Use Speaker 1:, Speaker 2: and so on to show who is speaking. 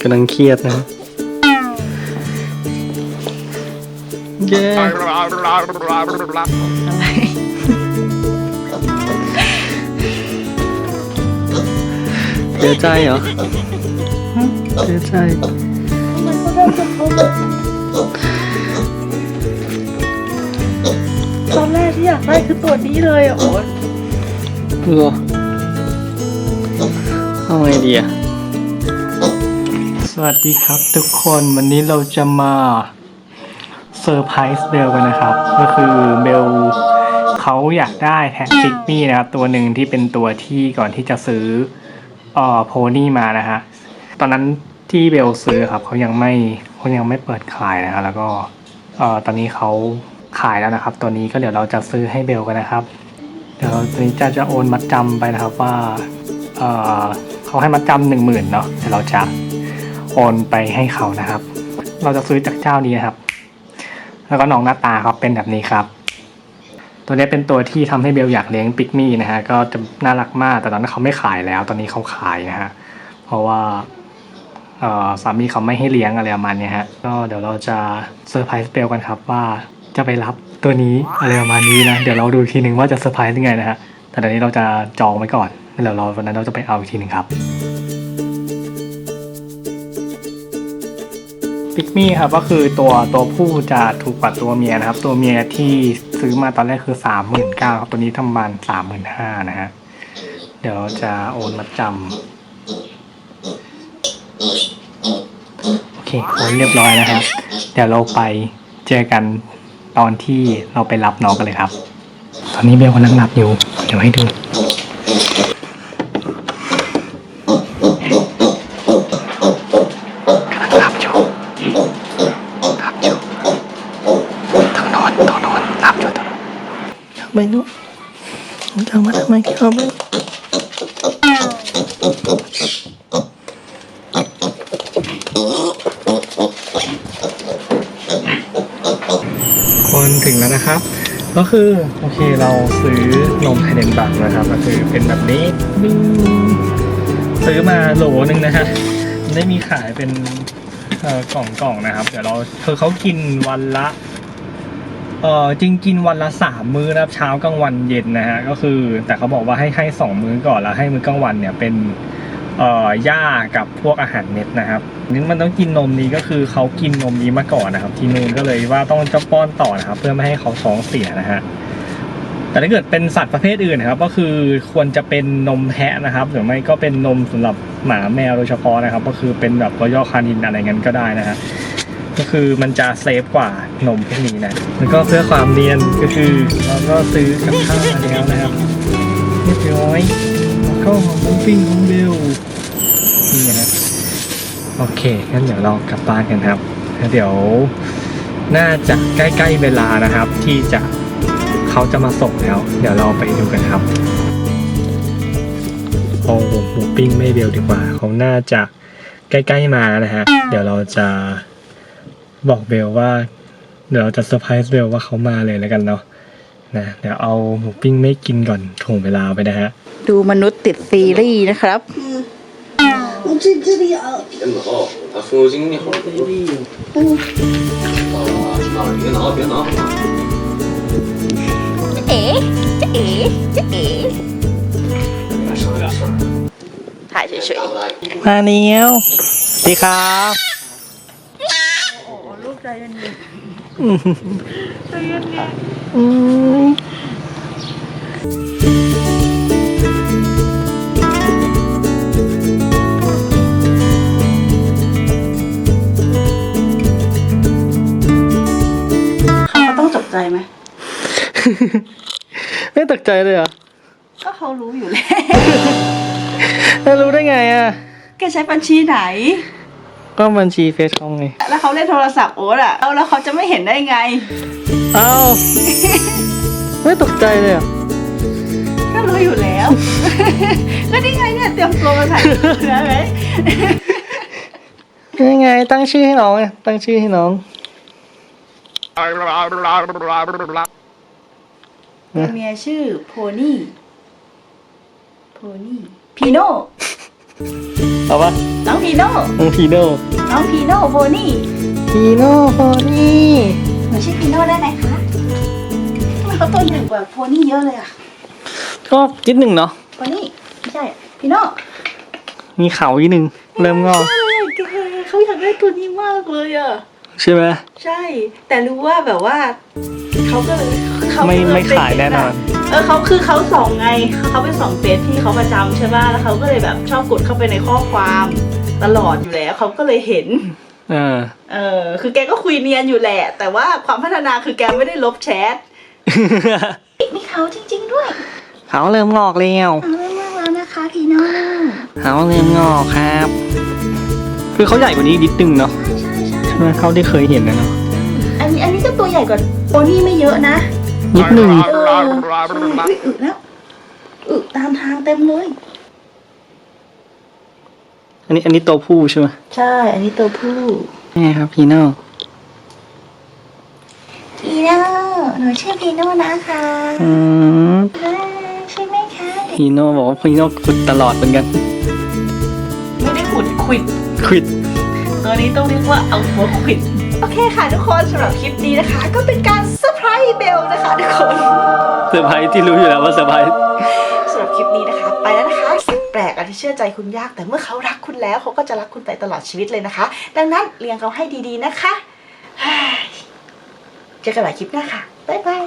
Speaker 1: กำลังเครียดนะเย้เสียใจเหรอเสียใจ
Speaker 2: ตอนแรกที่อยากได้คือตัวนี้เลยอะโอ๊ต
Speaker 1: เออ เอาไงดีอะสวัสดีครับทุกคนวันนี้เราจะมาเซอร์ไพรส์เบลกันนะครับ ก็คือเบลเขาอยากได้แท็กซิกมี่นะครับ ตัวหนึ่งที่เป็นตัวที่ก่อนที่จะซื้อเอ่อโพนี่มานะฮะตอนนั้นที่เบลซื้อครับเขายังไม่เขายังไม่เปิดขายนะฮะแล้วก็เอ่อตอนนี้เขาขายแล้วนะครับ ตัวนี้ก็เดี๋ยวเราจะซื้อให้เบลกันนะครับ เดี๋ยวตอนนี้จะจะโอนมัดจำไปนะครับว่าเอ่อ เขาให้มัดจำหนึ่งหมื่นเนาะเดี๋ยวเราจะโอนไปให้เขานะครับ เราจะซื้อจากเจ้านี้นะครับ แล้วก็น้องหน้าตาครับเป็นแบบนี้ครับ ตัวนี้เป็นตัวที่ทำให้เบลอยากเลี้ยงปิกมี่นะฮะก็จะน่ารักมากแต่ตอนนั้นเขาไม่ขายแล้ว ตอนนี้เขาขายนะฮะเพราะว่าสามีเขาไม่ให้เลี้ยงอะไรประมาณนี้ฮะก็เดี๋ยวเราจะเซอร์ไพรส์เบลกันครับว่าจะไปรับตัวนี้อะไรประมาณนี้นะเดี๋ยวเราดูทีหนึ่งว่าจะเซอร์ไพรส์ยังไงนะฮะแต่ตอนนี้เราจะจองไว้ก่อน เดี๋ยวเราวันนั้นเราจะไปเอาอีกทีหนึ่งครับปิกมี่ครับก็คือตัวตัวผู้จะถูกกว่าตัวเมียนะครับ ตัวเมียที่ซื้อมาตอนแรกคือสามหมื่นเก้าครับตัวนี้ทำมาณสามหมื่นห้านะฮะเดี๋ยวจะโอนมาจำโอเคโอนเรียบร้อยนะครับ เดี๋ยวเราไปเจอกันตอนที่เราไปรับน้องกันเลยครับ ตอนนี้เบลกำลังหลับอยู่ เดี๋ยวให้ดู ไมนุ๊กทำมาทำไมเข้าไปคนถึงแล้วนะครับ ก็คือโอเคเราซื้อนมไฮเดนบักนะครับก็คือเป็นแบบนี้ซื้อมาโหลนึงนะฮะได้มีขายเป็นกล่องกล่องๆนะครับ เดี๋ยวเราคือเขากินวันละ เออจริงกินวันละสามมื้อนะครับเช้ากลางวันเย็นนะฮะก็คือแต่เขาบอกว่าให้ให้สองมื้อก่อนแล้วให้มื้อกลางวันเนี่ยเป็นเอ่อหญ้ากับพวกอาหารเม็ดนะครับนี่มันต้องกินนมนี้ก็คือเขากินนมนี้มาก่อนนะครับ ที่นู่นก็เลยว่าต้องจะป้อนต่อนะครับ เพื่อไม่ให้เขาท้องเสียนะฮะแต่ถ้าเกิดเป็นสัตว์ประเภทอื่นนะครับ ก็คือควรจะเป็นนมแพะนะครับ หรือไม่ก็เป็นนมสำหรับหมาแมวโดยเฉพาะนะครับ ก็คือเป็นแบบรอย่อคานินอะไรเงี้ยก็ได้นะฮะ ก็คือมันจะเซฟกว่านมพวกนี้นะแล้วก็เพื่อความเนียนก็คือเราก็ซื้อกับข้าวมาแล้วนะครับเรียบร้อยแล้วก็หมูปิ้งของเบลนี่นะโอเคงั้นเดี๋ยวเรากลับบ้านกันครับแล้วเดี๋ยวน่าจะใกล้ๆเวลานะครับ ที่จะเขาจะมาส่งแล้ว เดี๋ยวเราไปดูกันครับเอาหมูปิ้งไม่เบลดีกว่าเขาน่าจะใกล้ๆมานะฮะ เดี๋ยวเราจะ บอกเบลว่า เดี๋ยวเราจะเซอร์ไพรส์เบลว่าเขามาเลยแล้วกันเนาะ นะ เดี๋ยวเอาหมูปิ้งไม่กินก่อนถ่วงเวลาไปนะฮะ
Speaker 2: ดูมนุษย์ติดซีรีส์นะครับ
Speaker 3: 这这里啊，
Speaker 4: 别挠，他父母精力好。啊，别挠，别挠。
Speaker 2: เอ๋จะเอ๋จะเอ๋
Speaker 4: 手有点事儿，
Speaker 2: ถ่ายเฉย
Speaker 4: 大不大？
Speaker 1: มาเนี้ยวดีครับ
Speaker 2: ๆโอ้ลูก ใจเย็นๆใจเย็น
Speaker 1: อืม
Speaker 2: ๆเขาต้องตกใจไหม
Speaker 1: ไม่ตกใจเลยเหรอ
Speaker 2: ก็เขารู้อยู่แล้ว
Speaker 1: แล้วรู้ได้ไงอะ
Speaker 2: แกใช้บัญชีไหน
Speaker 1: ก็บัญชีเฟซเขาไง
Speaker 2: แล้วเขาเล่นโทรศัพท์โอ๊ตอะแล้วแล้วเขาจะไม่เห็นได้ไง
Speaker 1: เอ้า ไม่ตกใจเลยเหรอะ
Speaker 2: ก็รู้อยู่แล้ว ก็นี่ไงเนี่ยเตรียมตัวมาถ่ายแล้วไหม
Speaker 1: ยังไง ตั้งชื่อให้น้องไงตั้งชื่อให้น้อง
Speaker 2: ตัวเมียชื่อโพนี่ โพนี่พีโน่
Speaker 1: เอาปะ
Speaker 2: น้องพีโน่
Speaker 1: น้องพีโน่
Speaker 2: น้องพีโน่โพนี่
Speaker 1: พีโน่โพนี่
Speaker 2: หนูชื่อพีโน่ได้ไหมคะทำไมเขาตัวใหญ่กว่าโพนี่เยอะเลยอะ
Speaker 1: ก็นิดหนึ่งเนาะ
Speaker 2: โพนี่ไม่ใช่พีโน่
Speaker 1: มีเขาอีกหนึ่งเริ่มงอก
Speaker 2: ใช่แกเขาอยากได้ตัวนี้มากเลยอะ
Speaker 1: ใช่ไหม
Speaker 2: ใช่ แต่รู้ว่าแบบว่าเขาก็เลยเขา
Speaker 1: ไม่
Speaker 2: ก็เล
Speaker 1: ไม่ขายแน่นอน
Speaker 2: เออเขาคือเขาส่องไงเขาเป็นส่องเฟซที่เขาประจำใช่ป่ะแล้วเขาก็เลยแบบชอบกดเข้าไปในข้อความตลอดอยู่แล้วเขาก็เลยเห็น
Speaker 1: เออ
Speaker 2: เออ คือแกก็คุยเนียนอยู่แหละ แต่ว่าความพัฒนาคือแกไม่ได้ลบแชทมีเขาจริง ๆ ด้วย
Speaker 1: เขาเริ่มงอกแล้ว
Speaker 2: เอาเรื่องมากแล้วนะคะพี่น้อง
Speaker 1: เขาเริ่มงอกครับ คือเขาใหญ่กว่านี้อีกนิดนึงเนาะ
Speaker 2: ใช่ใช่ใช่
Speaker 1: ใช่ไหมเขาได้เคยเห็นนะเนาะ
Speaker 2: อันนี้อันนี้ก็ตัวใหญ่กว่าโปนี่ไม่เยอะนะ
Speaker 1: นิดหนึ่ง
Speaker 2: เอออุ๊ยอึแล้วอึตามทางเต็มเลย
Speaker 1: อันนี้อันนี้ตัวผู้ใช่ไหม
Speaker 2: ใช่ อันนี้ตัวผู้
Speaker 1: นี่ครับพีโน่
Speaker 2: พีโน่หนูชื่อพีโน่นะคะ
Speaker 1: อืม
Speaker 2: ใช่ไหมคะ
Speaker 1: พีโน่บอกว่าพีโน่ขุดตลอดเหมือนกัน
Speaker 2: ไม่ได้ขุดควิด
Speaker 1: ควิด
Speaker 2: ตัวนี้ต้องเรียกว่าเอาหัวควิด โอเคค่ะทุกคนสำหรับคลิปนี้นะคะ ก็เป็นการเซอร์ไพรส์เบลนะคะทุกคน
Speaker 1: เซอร์ไพรส์ที่รู้อยู่แล้วว่าเซอร์ไพรส์
Speaker 2: สำหรับคลิปนี้นะคะ ไปแล้วนะคะสิ่งแปลกอันที่เชื่อใจคุณยาก แต่เมื่อเขารักคุณแล้วเขาก็จะรักคุณไปตลอดชีวิตเลยนะคะ ดังนั้นเลี้ยงเขาให้ดีๆนะคะเฮ้ยเจอกันใหม่คลิปหน้าค่ะบ๊ายบาย